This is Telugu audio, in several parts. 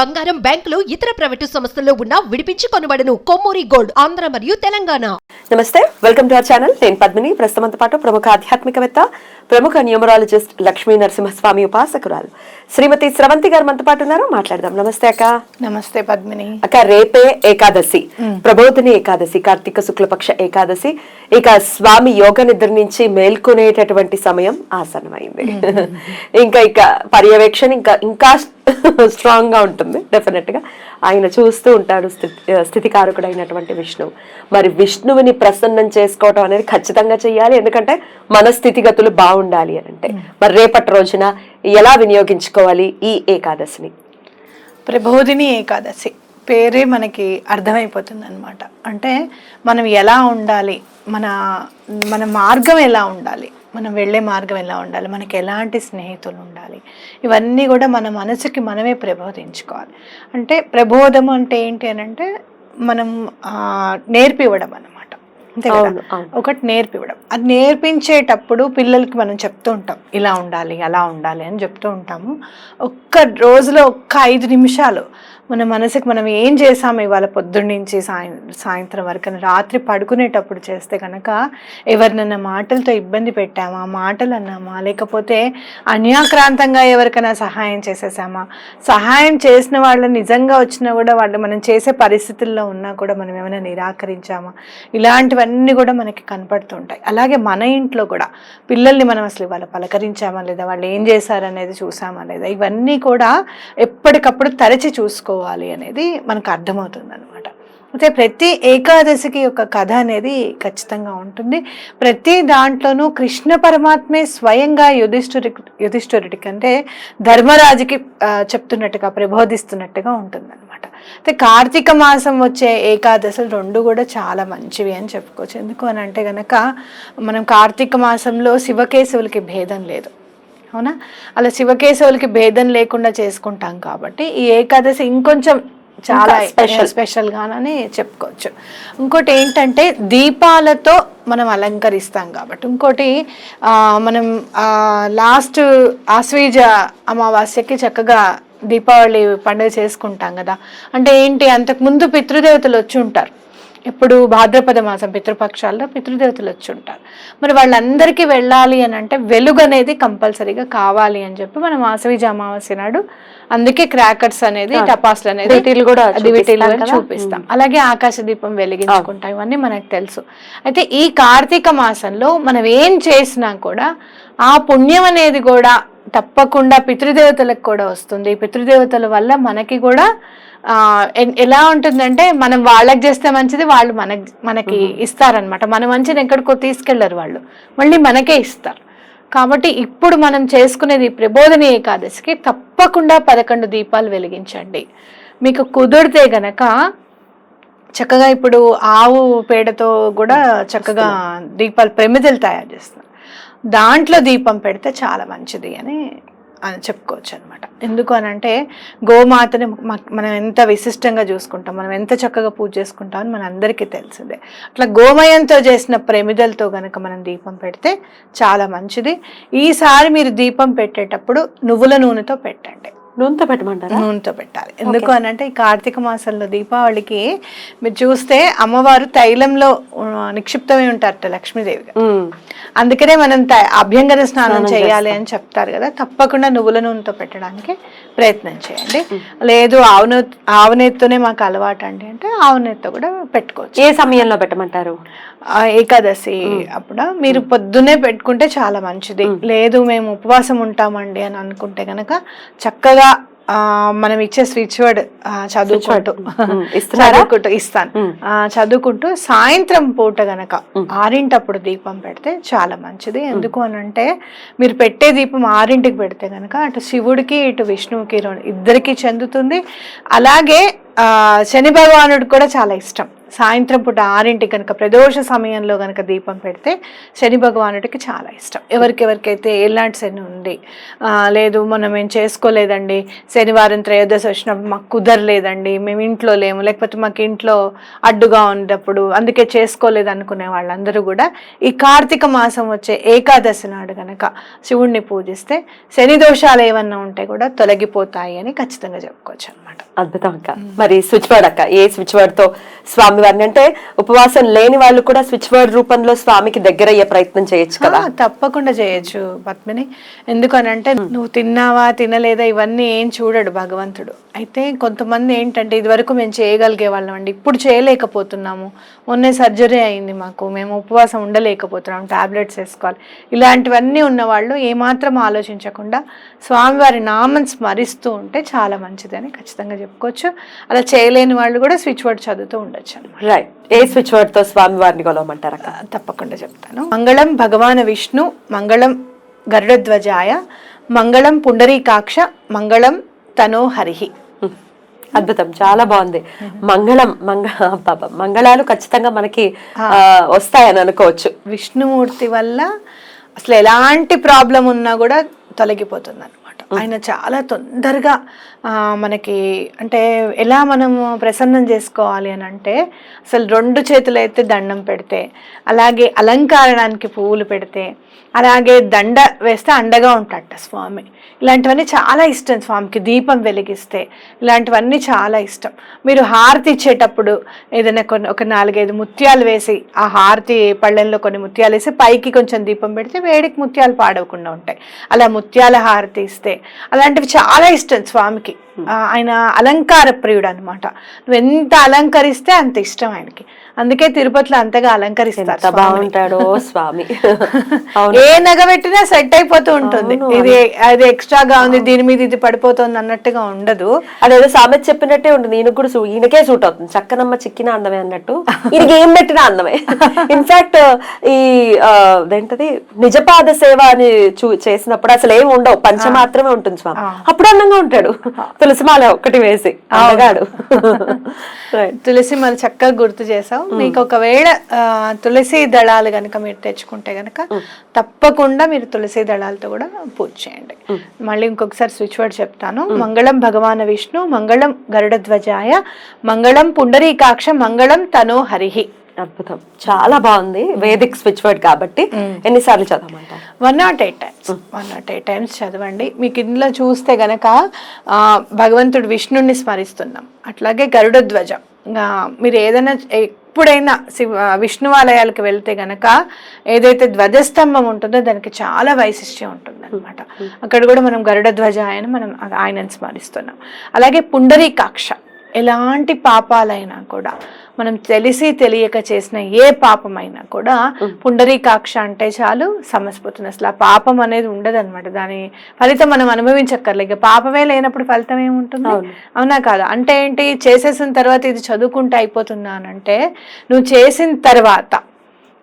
బంగారం బ్యాంకులు ఇతర ప్రైవేటు సంస్థల్లో ఉన్న విడిపించి కొనబడను కొమ్మూరి గోల్డ్ ఆంధ్ర మరియు తెలంగాణ. నమస్తే వెల్కమ్ టు అవర్ ఛానల్. నేను పద్మిని. ప్రస్తుతంతో పాటు ప్రముఖ ఆధ్యాత్మికవేత్త ప్రముఖ న్యూమరాలజిస్ట్ లక్ష్మీ నరసింహస్వామి ఉపాసకురాలు. శ్రీమతి స్రవంతి గారు మనతో పాటు ఉన్నారు. మాట్లాడదాం. నమస్తే అక్క. నమస్తే పద్మిని. అక్క రేపే ఏకాదశి. ప్రబోధిని ఏకాదశి కార్తీక శుక్లపక్ష ఏకాదశి. ఇక స్వామి యోగ నిద్ర నుంచి మేల్కొనేటటువంటి సమయం ఆసనమైంది ఇంకా ఇక పర్యవేక్షణ ఇంకా ఇంకా స్ట్రాంగ్గా ఉంటుంది డెఫినెట్గా. ఆయన చూస్తూ ఉంటాడు స్థితి స్థితికారకుడు అయినటువంటి విష్ణువు మరి విష్ణువుని ప్రసన్నం చేసుకోవడం అనేది ఖచ్చితంగా చెయ్యాలి. ఎందుకంటే మన స్థితిగతులు బాగుండాలి అని అంటే. మరి రేపటి రోజున ఎలా వినియోగించుకోవాలి ఈ ఏకాదశిని? ప్రబోధిని ఏకాదశి. పేరే మనకి అర్థమైపోతుంది అనమాట అంటే మనం ఎలా ఉండాలి? మన మన మార్గం ఎలా ఉండాలి? మనం వెళ్ళే మార్గం ఎలా ఉండాలి? మనకి ఎలాంటి స్నేహితులు ఉండాలి? ఇవన్నీ కూడా మన మనసుకి మనమే ప్రబోధించుకోవాలి. అంటే ప్రబోధం అంటే ఏంటి అని అంటే మనం నేర్పివ్వడం అన్నమాట. అంతే కదా. ఒకటి నేర్పివ్వడం అది నేర్పించేటప్పుడు పిల్లలకి మనం చెప్తూ ఉంటాం ఇలా ఉండాలి అలా ఉండాలి అని చెప్తూ ఉంటాము. ఒక్క రోజులో ఒక్క ఐదు నిమిషాలు మన మనసుకు మనం ఏం చేసాము ఇవాళ పొద్దున్నుంచి సాయ సాయం సాయంత్రం వరకు రాత్రి పడుకునేటప్పుడు చేస్తే కనుక ఎవరినన్నా మాటలతో ఇబ్బంది పెట్టామా? మాటలు అన్నామా లేకపోతే అన్యాక్రాంతంగా ఎవరికైనా సహాయం చేసేసామా? సహాయం చేసిన వాళ్ళు నిజంగా వచ్చినా కూడా వాళ్ళు మనం చేసే పరిస్థితుల్లో ఉన్నా కూడా మనం ఏమైనా నిరాకరించామా? ఇలాంటివన్నీ కూడా మనకి కనపడుతుంటాయి. అలాగే మన ఇంట్లో కూడా పిల్లల్ని మనం అసలు ఇవాళ పలకరించామా లేదా? వాళ్ళు ఏం చేశారనేది చూసామా లేదా? ఇవన్నీ కూడా ఎప్పటికప్పుడు తరచి చూసుకో చేసుకోవాలి అనేది మనకు అర్థమవుతుంది అనమాట అయితే ప్రతి ఏకాదశికి ఒక కథ అనేది ఖచ్చితంగా ఉంటుంది. ప్రతి దాంట్లోనూ కృష్ణ పరమాత్మే స్వయంగా యుధిష్ఠురి యుధిష్ఠురుడికి అంటే ధర్మరాజుకి చెప్తున్నట్టుగా ప్రబోధిస్తున్నట్టుగా ఉంటుందన్నమాట. అయితే కార్తీక మాసం వచ్చే ఏకాదశులు రెండు కూడా చాలా మంచివి అని చెప్పుకోవచ్చు. ఎందుకు అని అంటే కనుక మనం కార్తీక మాసంలో శివకేశవులకి భేదం లేదు. అవునా? అలా శివకేశవులకి భేదం లేకుండా చేసుకుంటాం కాబట్టి ఈ ఏకాదశి ఇంకొంచెం చాలా. స్పెషల్ గానని చెప్పుకోవచ్చు. ఇంకోటి ఏంటంటే దీపాలతో మనం అలంకరిస్తాం కాబట్టి. ఇంకోటి ఆ, మనం లాస్ట్ ఆశ్వీజ అమావాస్యకి చక్కగా దీపావళి పండుగ చేసుకుంటాం కదా. అంటే ఏంటి? అంతకుముందు పితృదేవతలు వచ్చి ఉంటారు. ఇప్పుడు భాద్రపద మాసం పితృపక్షాల్లో పితృదేవతలు వచ్చి ఉంటారు. మరి వాళ్ళందరికీ వెళ్ళాలి అని అంటే వెలుగు అనేది కంపల్సరీగా కావాలి అని చెప్పి మనం ఆశ్వీజ అమావాస్య నాడు అందుకే క్రాకర్స్ అనేది టపాసులు అనేది కూడా చూపిస్తాం అలాగే ఆకాశ దీపం వెలిగించుకుంటాం. ఇవన్నీ మనకు తెలుసు. అయితే ఈ కార్తీక మాసంలో మనం ఏం చేసినా కూడా ఆ పుణ్యం అనేది కూడా తప్పకుండా పితృదేవతలకు కూడా వస్తుంది. పితృదేవతల వల్ల మనకి కూడా ఎలా ఉంటుందంటే మనం వాళ్ళకి చేస్తే మంచిది వాళ్ళు మనకి మనకి ఇస్తారనమాట మన మంచిని ఎక్కడికో తీసుకెళ్ళరు వాళ్ళు. మళ్ళీ మనకే ఇస్తారు. కాబట్టి ఇప్పుడు మనం చేసుకునేది ప్రబోధని ఏకాదశికి తప్పకుండా పదకొండు దీపాలు వెలిగించండి. మీకు కుదిరితే గనక చక్కగా ఇప్పుడు ఆవు పేడతో కూడా చక్కగా దీపాలు ప్రమిదలు తయారు చేస్తారు దాంట్లో దీపం పెడితే చాలా మంచిది అని అని చెప్పుకోవచ్చు అనమాట ఎందుకు అని అంటే గోమాతని మనం ఎంత విశిష్టంగా చూసుకుంటాం మనం ఎంత చక్కగా పూజ చేసుకుంటాం అని మన అందరికీ తెలిసిందే. అట్లా గోమయంతో చేసిన ప్రమిదలతో కనుక మనం దీపం పెడితే చాలా మంచిది. ఈసారి మీరు దీపం పెట్టేటప్పుడు నువ్వుల నూనెతో పెట్టండి. నూనెతో పెట్టమంటారా? నూనెతో పెట్టాలి. ఎందుకు అని అంటే ఈ కార్తీక మాసంలో దీపావళికి మీరు చూస్తే అమ్మవారు తైలంలో నిక్షిప్తమై ఉంటారట లక్ష్మీదేవి. అందుకనే మనం అభ్యంగన స్నానం చేయాలి అని చెప్తారు కదా. తప్పకుండా నువ్వుల నూనెతో పెట్టడానికి ప్రయత్నం చేయండి. లేదు ఆవు నూనె ఆవు నెత్తోనే మాకు అలవాటు అండి అంటే ఆవు నెత్తో కూడా పెట్టుకోవచ్చు. ఏ సమయంలో పెట్టమంటారు? ఏకాదశి అప్పుడు మీరు పొద్దున్నే పెట్టుకుంటే చాలా మంచిది. లేదు మేము ఉపవాసం ఉంటామండి అని అనుకుంటే గనక చక్కగా మనం ఇచ్చే స్విచ్ వర్డ్ చదువుకుంటూ. ఇస్తాను. చదువుకుంటూ సాయంత్రం పూట గనక ఆరింటప్పుడు దీపం పెడితే చాలా మంచిది. ఎందుకు అని అంటే మీరు పెట్టే దీపం ఆరింటికి పెడితే గనక అటు శివుడికి ఇటు విష్ణువుకి ఇద్దరికి చెందుతుంది. అలాగే శని భగవానుడికి కూడా చాలా ఇష్టం. సాయంత్రం పూట ఆరింటికి కనుక ప్రదోష సమయంలో కనుక దీపం పెడితే శని భగవానుడికి చాలా ఇష్టం. ఎవరికెవరికైతే ఎలాంటి శని ఉంది లేదు మనం ఏం చేసుకోలేదండి శనివారం త్రయోదశి వచ్చినప్పుడు మాకు కుదరలేదండి మేము ఇంట్లో లేము లేకపోతే మాకు ఇంట్లో అడ్డుగా ఉన్నప్పుడు అందుకే చేసుకోలేదు అనుకునే వాళ్ళందరూ కూడా ఈ కార్తీక మాసం వచ్చే ఏకాదశి నాడు కనుక శివుణ్ణి పూజిస్తే శని దోషాలు ఏమన్నా ఉంటే కూడా తొలగిపోతాయి అని ఖచ్చితంగా చెప్పుకోవచ్చు అనమాట అద్భుతం అక్క. మరి స్విచ్ వర్డ్ అక్క ఏ స్విచ్ వర్డ్ స్వామి స్వామి వారిని. అంటే ఉపవాసం లేని వాళ్ళు కూడా స్విచ్ వర్డ్ రూపంలో స్వామికి దగ్గర అయ్యే ప్రయత్నం చేయొచ్చు కదా? తప్పకుండా చేయొచ్చు పద్మిని. ఎందుకనంటే నువ్వు తిన్నావా తినలేదా ఇవన్నీ ఏం చూడడు భగవంతుడు. అయితే కొంతమంది ఏంటంటే ఇదివరకు మేము చేయగలిగే వాళ్ళం అండి. ఇప్పుడు చేయలేకపోతున్నాము. మొన్నే సర్జరీ అయింది మాకు. మేము ఉపవాసం ఉండలేకపోతున్నాం. టాబ్లెట్స్ వేసుకోవాలి. ఇలాంటివన్నీ ఉన్నవాళ్ళు ఏమాత్రం ఆలోచించకుండా స్వామివారి నామం స్మరిస్తూ ఉంటే చాలా మంచిదని ఖచ్చితంగా చెప్పుకోవచ్చు. అలా చేయలేని వాళ్ళు కూడా స్విచ్ వర్డ్ చదువుతూ ఉండొచ్చు. రైట్ ఏ స్విచ్ వర్డ్తో స్వామి వారిని కొలవమంటారు అక్క తప్పకుండా చెప్తాను. మంగళం భగవాన్ విష్ణు మంగళం గరుడధ్వజాయ మంగళం పుండరీకాక్ష మంగళం తనో హరిహి. అద్భుతం. చాలా బాగుంది. మంగళం మంగ మంగళాలు ఖచ్చితంగా మనకి వస్తాయని అనుకోవచ్చు. విష్ణుమూర్తి వల్ల అసలు ఎలాంటి ప్రాబ్లం ఉన్నా కూడా తొలగిపోతుంది ఆయన చాలా తొందరగా మనకి అంటే ఎలా మనము ప్రసన్నం చేసుకోవాలి అని అంటే అసలు రెండు చేతులైతే దండం పెడితే అలాగే అలంకరణానికి పువ్వులు పెడితే అలాగే దండ వేస్తే అండగా ఉంటాడట స్వామి. ఇలాంటివన్నీ చాలా ఇష్టం స్వామికి దీపం వెలిగిస్తే. ఇలాంటివన్నీ చాలా ఇష్టం. మీరు హారతి ఇచ్చేటప్పుడు ఏదైనా కొన్ని ఒక నాలుగైదు ముత్యాలు వేసి ఆ హారతి పళ్ళెంలో కొన్ని ముత్యాలు వేసి పైకి కొంచెం దీపం పెడితే వేడికి ముత్యాలు పాడవకుండా ఉంటాయి. అలా ముత్యాల హారతి ఇస్తే అలాంటివి చాలా ఇష్టం స్వామికి. ఆయన అలంకార ప్రియుడు అనమాట నువ్వు ఎంత అలంకరిస్తే అంత ఇష్టం ఆయనకి. అందుకే తిరుపతిలో అంతగా అలంకరిస్తారు. బాగుంటాడో స్వామి. ఏ నగ పెట్టినా సెట్ అయిపోతూ ఉంటుంది. ఇది అది ఎక్స్ట్రాగా ఉంది దీని మీద ఇది పడిపోతుంది అన్నట్టుగా ఉండదు. అదేదో సామెత చెప్పినట్టే ఉంటుంది. ఈయనకు కూడా ఈయనకే సూట్ అవుతుంది. చక్కనమ్మ చిక్కిన అందమే అన్నట్టు. ఈయనకి ఏం పెట్టినా అందమే. ఇన్ఫాక్ట్ ఈ అదేంటది? నిజపాద సేవ అని చూ చేసినప్పుడు అసలు ఏం ఉండవు. పంచ మాత్రమే ఉంటుంది స్వామి. అప్పుడు అందంగా ఉంటాడు. తులసిమాల ఒక్కటి వేసి అందగాడు. Right. తులసి మన చక్కగా గుర్తు చేసావు మీకు ఒకవేళ తులసి దళాలు గనక మీరు తెచ్చుకుంటే గనక తప్పకుండా మీరు తులసి దళాలతో కూడా పూజ చేయండి. మళ్ళీ ఇంకొకసారి స్విచ్ వర్డ్ చెప్తాను. మంగళం భగవాన్ విష్ణు మంగళం గరుడధ్వజాయ మంగళం పుండరీకాక్ష మంగళం తనో హరిహి. అద్భుతం. చాలా బాగుంది. వేదిక్ స్విచ్ వర్డ్ కాబట్టి ఎన్నిసార్లు చదవమంటారు one nought eight times one nought eight times చదవండి. మీకు ఇందులో చూస్తే గనక భగవంతుడు విష్ణుణ్ణి స్మరిస్తున్నాం. అట్లాగే గరుడ ధ్వజం. మీరు ఏదైనా ఎప్పుడైనా శివ విష్ణువాలయాలకు వెళ్తే గనక ఏదైతే ధ్వజస్తంభం ఉంటుందో దానికి చాలా వైశిష్ట్యం ఉంటుంది అనమాట అక్కడ కూడా మనం గరుడ ధ్వజ ఆయన మనం ఆయనను స్మరిస్తున్నాం. అలాగే పుండరీకాక్ష. ఎలాంటి పాపాలైనా కూడా మనం తెలిసి తెలియక చేసిన ఏ పాపమైనా కూడా పుండరీకాక్ష అంటే చాలు సమసిపోతుంది. అసలు ఆ పాపం అనేది ఉండదు అనమాట దాని ఫలితం మనం అనుభవించక్కర్లే. ఇక పాపమే లేనప్పుడు ఫలితం ఏముంటుంది? అవునా కాదా? అంటే ఏంటి? చేసేసిన తర్వాత ఇది చదువుకుంటే అయిపోతుందా అని అంటే నువ్వు చేసిన తర్వాత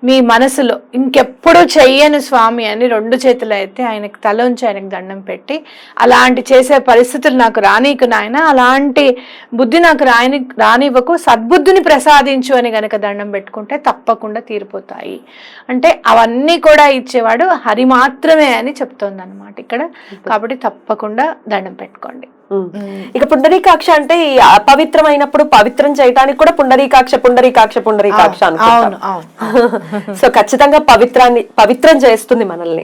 మీ మనసులో ఇంకెప్పుడు చెయ్యను స్వామి అని రెండు చేతులు అయితే ఆయనకి తల ఉంచి ఆయనకి దండం పెట్టి అలాంటి చేసే పరిస్థితులు నాకు రానీకు నాయన అలాంటి బుద్ధి నాకు రాని రానివ్వకు సద్బుద్ధిని ప్రసాదించు అని గనక దండం పెట్టుకుంటే తప్పకుండా తీరిపోతాయి. అంటే అవన్నీ కూడా ఇచ్చేవాడు హరి మాత్రమే అని చెప్తోంది ఇక్కడ. కాబట్టి తప్పకుండా దండం పెట్టుకోండి. ఇక పుండరీకాక్ష అంటే ఈ అపవిత్రమైనప్పుడు పవిత్రం చేయడానికి కూడా పుండరీకాక్ష పుండరీకాక్ష పుండరీకాక్ష అనుకుంటాం సో ఖచ్చితంగా పవిత్రాన్ని పవిత్రం చేస్తుంది మనల్ని.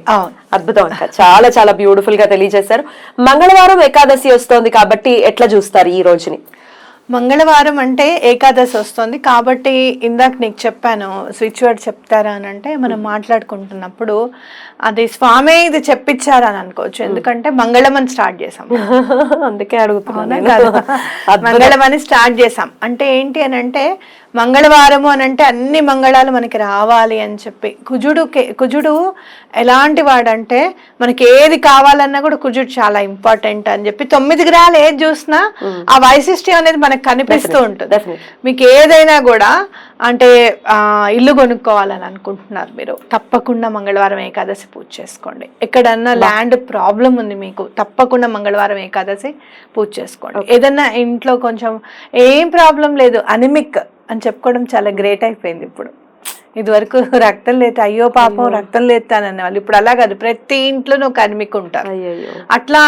అద్భుతం అక్క. చాలా చాలా బ్యూటిఫుల్గా తెలియజేశారు. మంగళవారం ఏకాదశి వస్తోంది కాబట్టి ఎట్లా చూస్తారు ఈ రోజుని? మంగళవారం అంటే ఏకాదశి వస్తుంది. కాబట్టి ఇందాక నీకు చెప్పాను స్విచ్ వర్డ్ చెప్తారా అని అంటే మనం మాట్లాడుకుంటున్నప్పుడు అది స్వామే ఇది చెప్పించారా అని అనుకోవచ్చు ఎందుకంటే మంగళం అని స్టార్ట్ చేసాం అందుకే అడుగుతున్నాను. మంగళం అని స్టార్ట్ చేసాం అంటే ఏంటి అని అంటే మంగళవారము అని అంటే అన్ని మంగళాలు మనకి రావాలి అని చెప్పి. కుజుడు కుజుడు ఎలాంటి వాడంటే మనకి ఏది కావాలన్నా కూడా కుజుడు చాలా ఇంపార్టెంట్ అని చెప్పి తొమ్మిది గ్రహాలు ఏది చూసినా ఆ వైశిష్ట్యం అనేది మనకు కనిపిస్తూ ఉంటుంది. మీకు ఏదైనా కూడా అంటే ఇల్లు కొనుక్కోవాలని అనుకుంటున్నారు మీరు తప్పకుండా మంగళవారం ఏకాదశి పూజ చేసుకోండి. ఎక్కడన్నా ల్యాండ్ ప్రాబ్లం ఉంది మీకు తప్పకుండా మంగళవారం ఏకాదశి పూజ చేసుకోండి. ఏదన్నా ఇంట్లో కొంచెం ఏం ప్రాబ్లం లేదు అనిమిక్ అని చెప్పుకోవడం చాలా గ్రేట్ అయిపోయింది ఇప్పుడు. ఇదివరకు రక్తం లేత అయ్యో పాపం రక్తం లేతానన్న వాళ్ళు ఇప్పుడు అలా కాదు. ప్రతి ఇంట్లోనూ ఒక అనిమిక్ ఉంటారు అయ్యయ్యో. అట్లా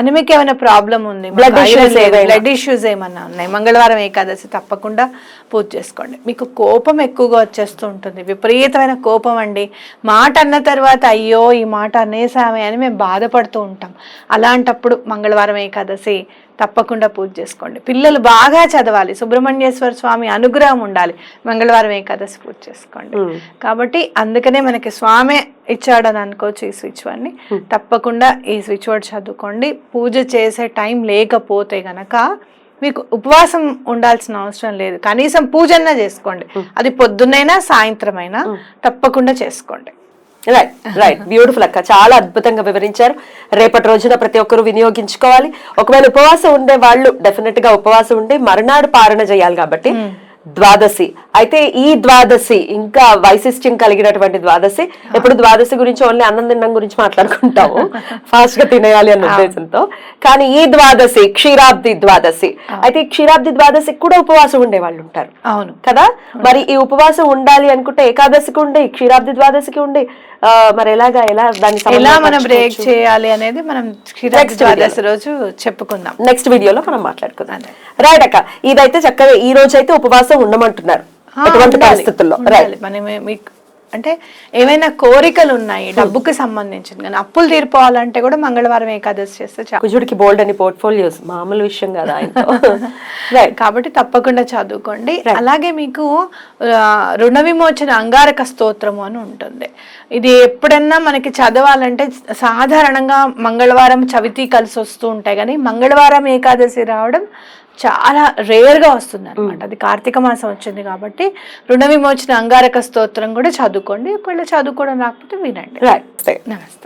అనిమిక్ ఏమైనా ప్రాబ్లం ఉంది? బ్లడ్ ఇష్యూస్ ఏమన్నా ఉన్నాయి? మంగళవారం ఏకాదశి తప్పకుండా పూజ చేసుకోండి. మీకు కోపం ఎక్కువగా వచ్చేస్తూ ఉంటుంది. విపరీతమైన కోపం అండి. మాట అన్న తర్వాత అయ్యో ఈ మాట అనేసామే అని మేము బాధపడుతూ ఉంటాం. అలాంటప్పుడు మంగళవారం ఏకాదశి తప్పకుండా పూజ చేసుకోండి. పిల్లలు బాగా చదవాలి. సుబ్రహ్మణ్యేశ్వర స్వామి అనుగ్రహం ఉండాలి. మంగళవారం ఏకాదశి పూజ చేసుకోండి. కాబట్టి అందుకనే మనకి స్వామి ఇచ్చాడని అనుకోవచ్చు ఈ స్విచ్ వర్డ్ని తప్పకుండా ఈ స్విచ్ వర్డ్ చదువుకోండి. పూజ చేసే టైం లేకపోతే గనక మీకు ఉపవాసం ఉండాల్సిన అవసరం లేదు. కనీసం పూజన్నా చేసుకోండి. అది పొద్దున్నైనా సాయంత్రం అయినా తప్పకుండా చేసుకోండి. రైట్ రైట్ బ్యూటిఫుల్ అక్క. చాలా అద్భుతంగా వివరించారు. రేపటి రోజున ప్రతి ఒక్కరు వినియోగించుకోవాలి. ఒకవేళ ఉపవాసం ఉండే వాళ్ళు డెఫినెట్గా ఉపవాసం ఉండి మరునాడు పాలన చేయాలి కాబట్టి ద్వాదశి. అయితే ఈ ద్వాదశి ఇంకా వైశిష్ట్యం కలిగినటువంటి ద్వాదశి ఎప్పుడు ద్వాదశి గురించి ఓన్లీ అన్నం తినడం గురించి మాట్లాడుకుంటాము. ఫాస్ట్గా తినేయాలి అన్న ఉద్దేశంతో. కానీ ఈ ద్వాదశి క్షీరాబ్ది ద్వాదశి అయితే ఈ క్షీరాబ్ది ద్వాదశికి కూడా ఉపవాసం ఉండే వాళ్ళు ఉంటారు. అవును. కదా? మరి ఈ ఉపవాసం ఉండాలి అనుకుంటే ఏకాదశికి ఉండే క్షీరాబ్ది ద్వాదశికి ఉండే మరి ఎలాగా ఎలా దాన్ని ఎలా మనం బ్రేక్ చేయాలి అనేది మనం క్షీరాబ్ది ద్వాదశి రోజు చెప్పుకుందాం. నెక్స్ట్ వీడియోలో మనం మాట్లాడుకుందాం. రైట్ అక్క ఇదైతే చక్కగా ఈ రోజు అయితే ఉపవాసం ఉండమంటున్నారు. ఎటువంటి పరిస్థితుల్లో. రైట్ అంటే ఏమైనా కోరికలు ఉన్నాయి డబ్బుకి సంబంధించింది కానీ అప్పులు తీరిపోవాలంటే కూడా మంగళవారం ఏకాదశి చేస్తే చాలు. కుజుడికి బోల్డ్ అని పోర్ట్ఫోలియోస్ మామూలు విషయం కదా రైట్ కాబట్టి తప్పకుండా చదువుకోండి. అలాగే మీకు రుణ విమోచన అంగారక స్తోత్రము అని ఉంటుంది. ఇది ఎప్పుడన్నా మనకి చదవాలంటే సాధారణంగా మంగళవారం చవితి కలిసి వస్తూ ఉంటాయి కానీ మంగళవారం ఏకాదశి రావడం చాలా రేర్గా వస్తుంది అనమాట అది కార్తీక మాసం వచ్చింది కాబట్టి రుణ విమోచన అంగారక స్తోత్రం కూడా చదువుకోండి. ఒకవేళ చదువుకోవడం రాకపోతే వినండి. రైట్ నమస్తే.